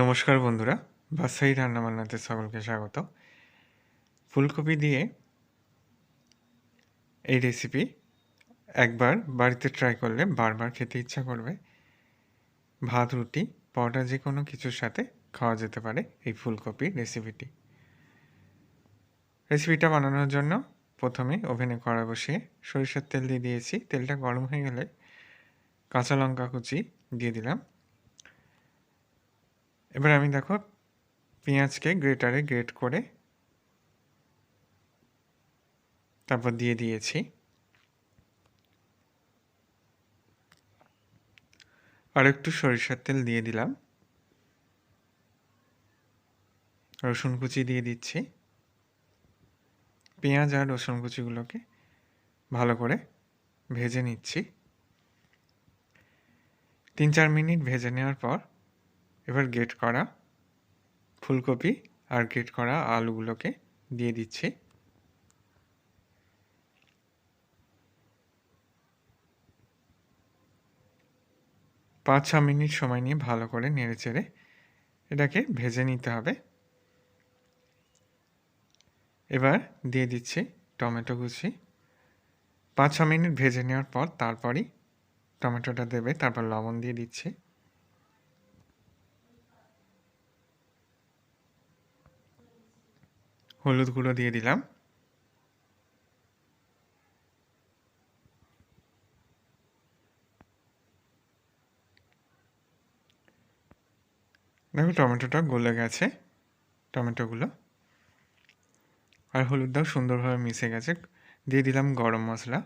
নমস্কার বন্ধুরা, বাসাই রান্নাবান্নাতে সকলকে স্বাগত। ফুলকপি দিয়ে এই রেসিপি একবার বাড়িতে ট্রাই করলে বারবার খেতে ইচ্ছা করবে। ভাত, রুটি, পরোটা যে কোনো কিছুর সাথে খাওয়া যেতে পারে এই ফুলকপির রেসিপিটি রেসিপিটা বানানোর জন্য প্রথমে ওভেনে কড়া বসিয়ে সরিষার তেল দিয়ে দিয়েছি। তেলটা গরম হয়ে গেলে কাঁচা লঙ্কা কুচি দিয়ে দিলাম। এবার আমি দেখো পেঁয়াজকে গ্রেটারে গ্রেট করে তারপর দিয়ে দিয়েছি। আর একটু সরিষার তেল দিয়ে দিলাম। রসুন কুচি দিয়ে দিচ্ছি। পেঁয়াজ আর রসুন কুচিগুলোকে ভালো করে ভেজে নিচ্ছি। তিন চার মিনিট ভেজে নেওয়ার পর এবার গেট করা ফুলকপি আর গেট করা আলুগুলোকে দিয়ে দিচ্ছি। পাঁচ ছ মিনিট সময় নিয়ে ভালো করে নেড়ে চেড়ে এটাকে ভেজে নিতে হবে। এবার দিয়ে দিচ্ছি টমেটো কুচি। পাঁচ ছ মিনিট ভেজে নেওয়ার পর তারপরই টমেটোটা দেবে, তারপর লবণ দিয়ে দিচ্ছি। হলুদ গুঁড়ো দিয়ে দিলাম। দেখো টমেটোটা গলে গেছে, টমেটোগুলো। আর হলুদটাও সুন্দরভাবে মিশে গেছে। দিয়ে দিলাম গরম মশলা।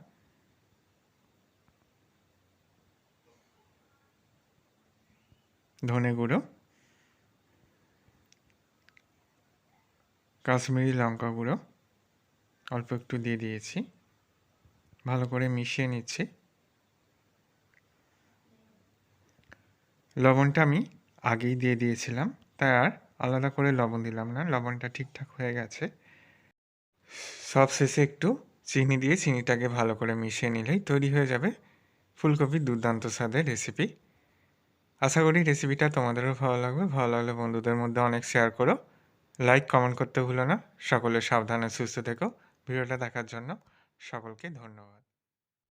ধনে গুঁড়ো। কাশ্মীরি লঙ্কা গুঁড়ো অল্প একটু দিয়ে দিয়েছি। ভালো করে মিশিয়ে নিচ্ছি। লবণটা আমি আগেই দিয়ে দিয়েছিলাম, তাই আর আলাদা করে লবণ দিলাম না, লবণটা ঠিকঠাক হয়ে গেছে। সব শেষে একটু চিনি দিয়ে চিনিটাকে ভালো করে মিশিয়ে নিলেই তৈরি হয়ে যাবে ফুলকপির দুর্দান্ত স্বাদের রেসিপি। আশা করি রেসিপিটা তোমাদেরও ভালো লাগবে, ভালো লাগলে বন্ধুদের মধ্যে অনেক শেয়ার করো। লাইক কমেন্ট করতে ভুলো না। সকলে সাবধানে সুস্থ থেকো। ভিডিওটা দেখার জন্য সকলকে ধন্যবাদ।